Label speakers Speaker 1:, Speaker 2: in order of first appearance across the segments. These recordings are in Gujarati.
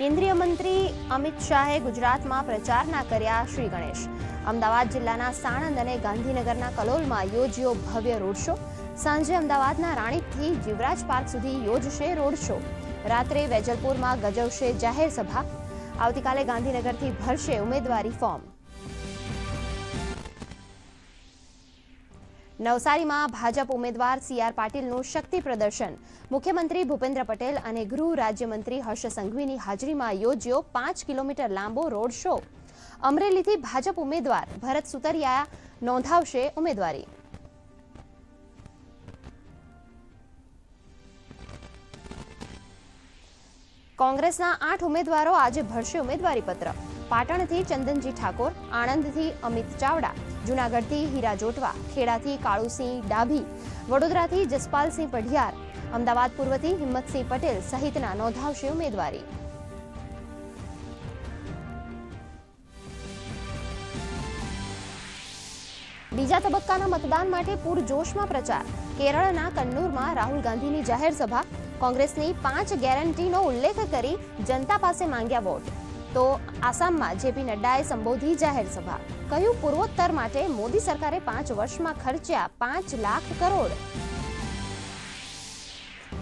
Speaker 1: કેન્દ્રીય મંત્રી અમિત શાહે ગુજરાતમાં પ્રચારના કર્યા શ્રી ગણેશ. અમદાવાદ જિલ્લાના સાણંદ અને ગાંધીનગરના કલોલમાં યોજ્યો ભવ્ય રોડ શો. સાંજે અમદાવાદના રાણીપથી જીવરાજ પાર્ક સુધી યોજશે રોડ શો. રાત્રે વેજલપુરમાં ગજવશે જાહેર સભા. આવતીકાલે ગાંધીનગરથી ભરશે ઉમેદવારી ફોર્મ. નવસારીમાં ભાજપ ઉમેદવાર સી આર પાટીલનું શક્તિ પ્રદર્શન. મુખ્યમંત્રી ભૂપેન્દ્ર પટેલ અને ગૃહ રાજ્યમંત્રી હર્ષ સંઘવીની હાજરીમાં યોજ્યો પાંચ કિલોમીટર લાંબો રોડ શો. અમરેલીથી ભાજપ ઉમેદવાર ભરત સુતરિયા નોંધાવશે ઉમેદવારી. કોંગ્રેસના આઠ ઉમેદવારો આજે ભરશે ઉમેદવારી પત્ર પાટણથી ચંદનજી ઠાકોર, આણંદથી અમિત ચાવડા, જૂનાગઢથી હીરા જોટવા, ખેડાથી કાળુસિંહ ડાભી, વડોદરાથી જસપાલસિંહ પઢિયાર, અમદાવાદ પૂર્વથી હિંમતસિંહ પટેલ સહિતના નોંધાવશે ઉમેદવારી. બીજા તબક્કાના મતદાન માટે પૂરજોશમાં પ્રચાર. કેરળના કન્નૂરમાં રાહુલ ગાંધીની જાહેર સભા કોંગ્રેસની પાંચ ગેરંટીનો ઉલ્લેખ કરી જનતા પાસે માંગ્યા વોટ. તો આસામમાં જેપી નડ્ડાએ સંબોધી જાહેર સભા. કહ્યું, પૂર્વોત્તર માટે મોદી સરકારે પાંચ વર્ષમાં ખર્ચ્યા પાંચ લાખ કરોડ.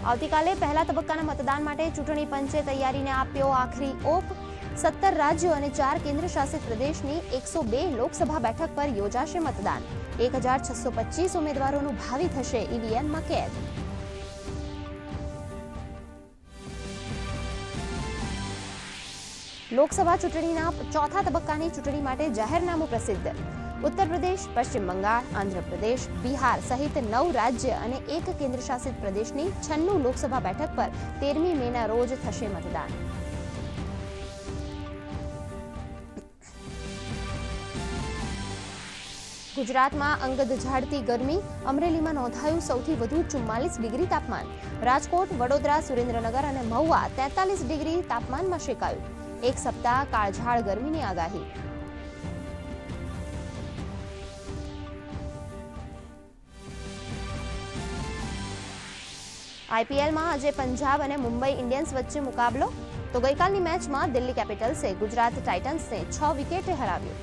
Speaker 1: આવતીકાલે પહેલા તબક્કાના મતદાન માટે ચૂંટણી પંચે તૈયારીને આપ્યો આખરી ઓપ. સત્તર રાજ્યો અને ચાર કેન્દ્ર શાસિત પ્રદેશની એકસો બે લોકસભા બેઠક પર યોજાશે મતદાન. એક હજાર છસો પચીસ ઉમેદવારોનું ભાવિ થશે ઈવીએમમાં કેદ. લોકસભા ચૂંટણીના ચોથા તબક્કાની ચૂંટણી માટે જાહેરનામું પ્રસિદ્ધ. ઉત્તર પ્રદેશ પશ્ચિમ બંગાળ, આંધ્રપ્રદેશ, બિહાર સહિત નવ રાજ્ય અને એક કેન્દ્રશાસિત પ્રદેશની છન્નું લોકસભા બેઠક પર તેરમી મેના રોજ થશે મતદાન. ગુજરાતમાં અંગદ ઝાડતી ગરમી, અમરેલીમાં નોંધાયું સૌથી વધુ ચુમ્માલીસ ડિગ્રી તાપમાન. રાજકોટ, વડોદરા, સુરેન્દ્રનગર અને મહુવા તેતાલીસ ડિગ્રી તાપમાનમાં શેકાયું. એક સપ્તાહ કાળઝાળ ગરમીની આગાહી. આઈપીએલમાં આજે પંજાબ અને મુંબઈ ઇન્ડિયન્સ વચ્ચે મુકાબલો. તો ગઈકાલની મેચમાં દિલ્હી કેપિટલ્સે ગુજરાત ટાઇટન્સને છ વિકેટે હરાવ્યું.